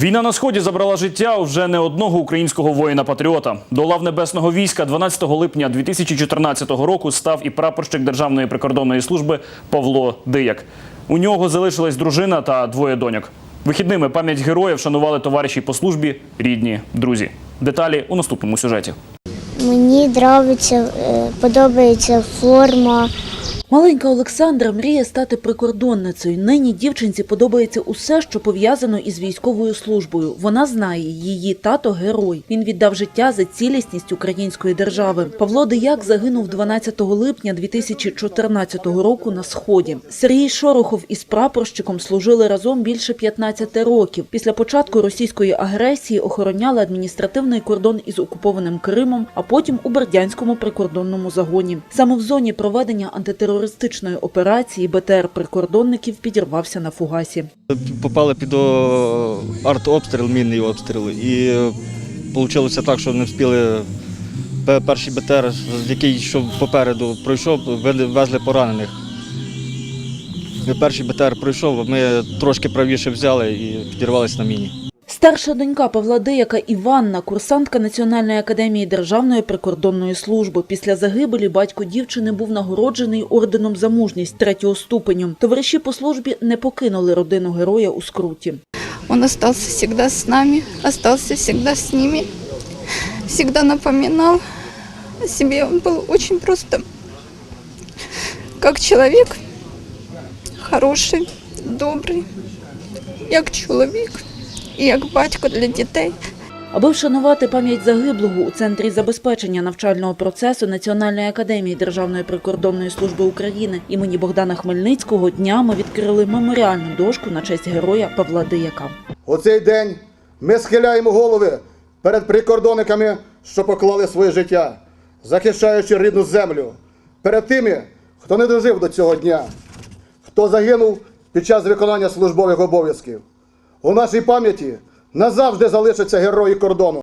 Війна на сході забрала життя вже не одного українського воїна-патріота. До лав небесного війська 12 липня 2014 року став і прапорщик Державної прикордонної служби Павло Дияк. У нього залишилась дружина та двоє доньок. Вихідними пам'ять героїв шанували товариші по службі, рідні, друзі. Деталі у наступному сюжеті. Мені е, подобається форма. Маленька Олександра мріє стати прикордонницею. Нині дівчинці подобається усе, що пов'язано із військовою службою. Вона знає, її тато герой. Він віддав життя за цілісність української держави. Павло Дияк загинув 12 липня 2014 року на сході. Сергій Шорохов із прапорщиком служили разом більше 15 років. Після початку російської агресії охороняли адміністративний кордон із окупованим Кримом, а потім у Бердянському прикордонному загоні. Саме в зоні проведення антитерористичної операції БТР прикордонників підірвався на фугасі. Попали під артобстріл, мінний обстріл. І вийшло так, що не встигли перший БТР, який що попереду пройшов, везли поранених. Перший БТР пройшов, ми трошки правіше взяли і підірвалися на міні. Старша донька Павла Деяка Іванна, курсантка Національної академії Державної прикордонної служби. Після загибелі батько дівчини був нагороджений орденом за мужність третього ступеню. Товариші по службі не покинули родину героя у скруті. Он остался всегда с нами, остался всегда с ними, всегда напоминал о себе. Он был очень просто как человек, хороший, добрий, як чоловік, і як батько для дітей. Аби вшанувати пам'ять загиблого у центрі забезпечення навчального процесу Національної академії Державної прикордонної служби України імені Богдана Хмельницького днями відкрили меморіальну дошку на честь героя Павла Деяка. У цей день ми схиляємо голови перед прикордонниками, що поклали своє життя, захищаючи рідну землю, перед тими, хто не дожив до цього дня, хто загинув під час виконання службових обов'язків. У нашій пам'яті назавжди залишаться герої кордону.